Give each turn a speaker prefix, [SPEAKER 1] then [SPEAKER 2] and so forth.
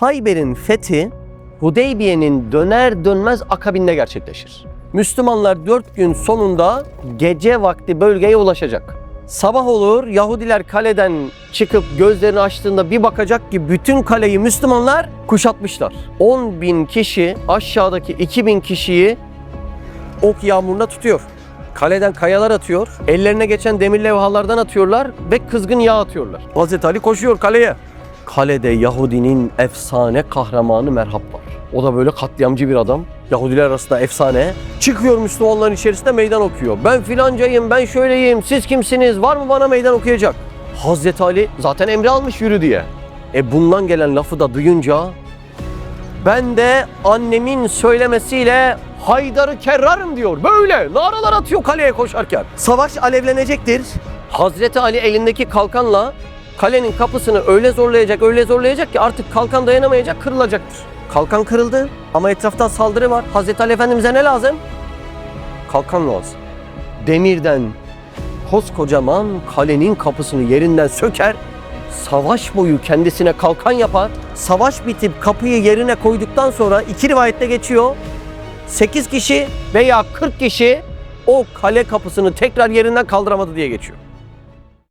[SPEAKER 1] Hayber'in fethi Hudeybiye'nin döner dönmez akabinde gerçekleşir. Müslümanlar dört gün sonunda gece vakti bölgeye ulaşacak. Sabah olur Yahudiler kaleden çıkıp gözlerini açtığında bir bakacak ki bütün kaleyi Müslümanlar kuşatmışlar. 10 bin kişi aşağıdaki 2000 kişiyi ok yağmuruna tutuyor. Kaleden kayalar atıyor. Ellerine geçen demir levhalardan atıyorlar ve kızgın yağ atıyorlar. Hazreti Ali koşuyor kaleye. Kalede Yahudinin efsane kahramanı Merhab var. O da böyle katliamcı bir adam. Yahudiler arasında efsane. Çıkıyor Müslümanların içerisinde meydan okuyor. Ben filancayım, ben şöyleyim, siz kimsiniz, var mı bana meydan okuyacak? Hazreti Ali zaten emri almış yürü diye. E bundan gelen lafı da duyunca ben de annemin söylemesiyle Haydar'ı kerrarım diyor. Böyle naralar atıyor kaleye koşarken. Savaş alevlenecektir. Hazreti Ali elindeki kalkanla kalenin kapısını öyle zorlayacak, öyle zorlayacak ki artık kalkan dayanamayacak, kırılacaktır. Kalkan kırıldı ama etraftan saldırı var. Hazreti Ali Efendimiz'e ne lazım? Kalkan lazım. Demirden koskocaman kalenin kapısını yerinden söker, savaş boyu kendisine kalkan yapar. Savaş bitip kapıyı yerine koyduktan sonra iki rivayette geçiyor. 8 kişi veya 40 kişi o kale kapısını tekrar yerinden kaldıramadı diye geçiyor.